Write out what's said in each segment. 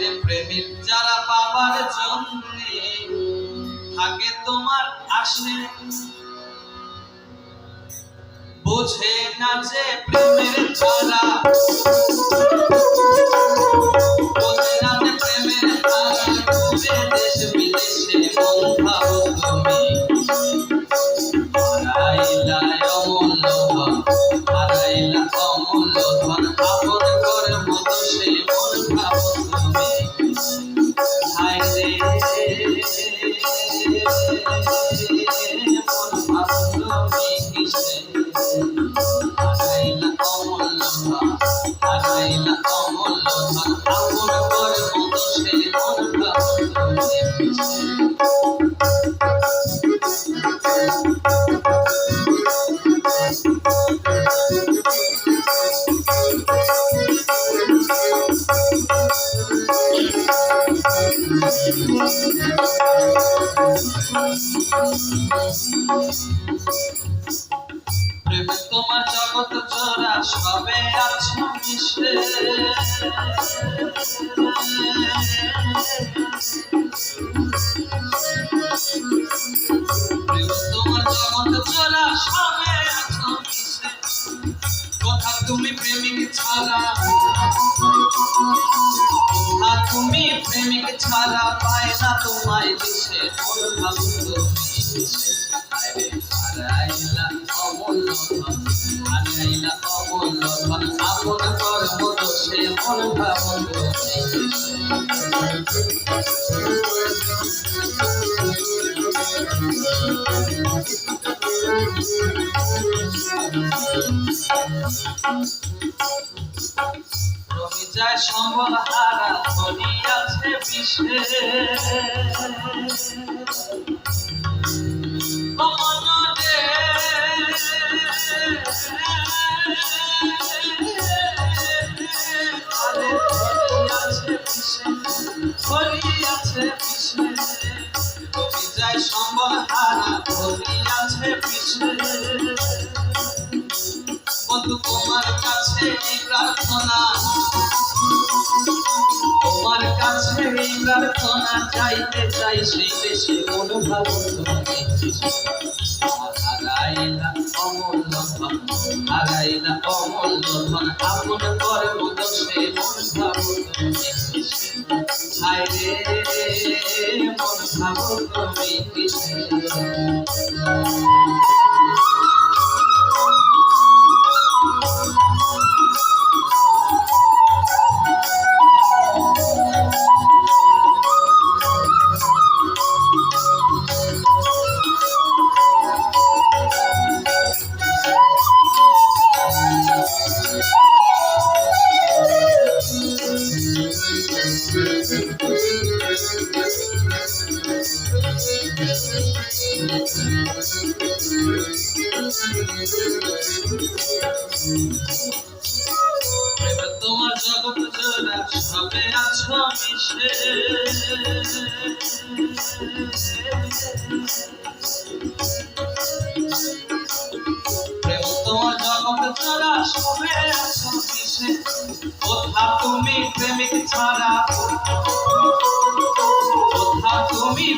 হায়রে প্রেমের যারা পাবার জন্যে থাকে তোমার আসে বোঝে না যে প্রেমের তারা প্রেমে তোমার জগৎ জোড়া সবে আছো মিশে প্রেমে তোমার প্রেমিক ছাড়া পায় না তোমায় দিশে মন ভাবো তুমি দিশে আরে হারাইলা অমূল্য ধন হারাইলা অমূল্য ধন আপন কর্ম দোষে মন ভাবো তুমি দিশে রবি যায় সম্বল হারা ধনী আছে বিশেষ অমনরে আরে ধনী আছে বিশেষ ধনী আছে বিশেষ রবি যায় সম্বল হারা ধনী আছে বন্ধু, তোমার কাছে এই প্রার্থনা এই প্রার্থনা চাইতে চাই সেই দেশে অনুভব হারাইলা অমূল্য হারাইলা অমূল্য আপন কর্ম দোষে মন প্রেমে তোমার জগৎ জোড়া সবে আছো মিশে। তোমার জগৎ জোড়া সবে আছো মিশে। কোথা তুমি প্রেমিক ছাড়া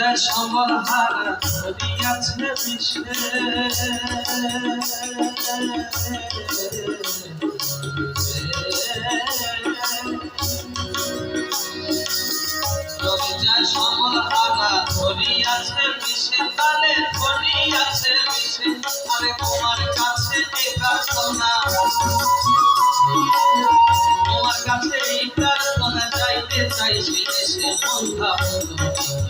যায় সম্বল হারা ধরিয়াছে রবি যায় সম্বল হারা ধরিয়াছে বিষে তালে ধরিয়াছে বিষে আরে তোমার কাছে এ প্রার্থনা তোমার কাছে এই প্রার্থনা চাইতে চাই সেই দেশে মন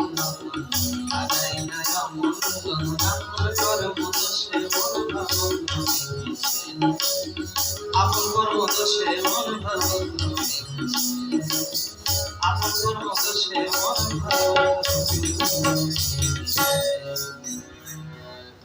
সে মন ভালো আমার মতো সে মন ভালো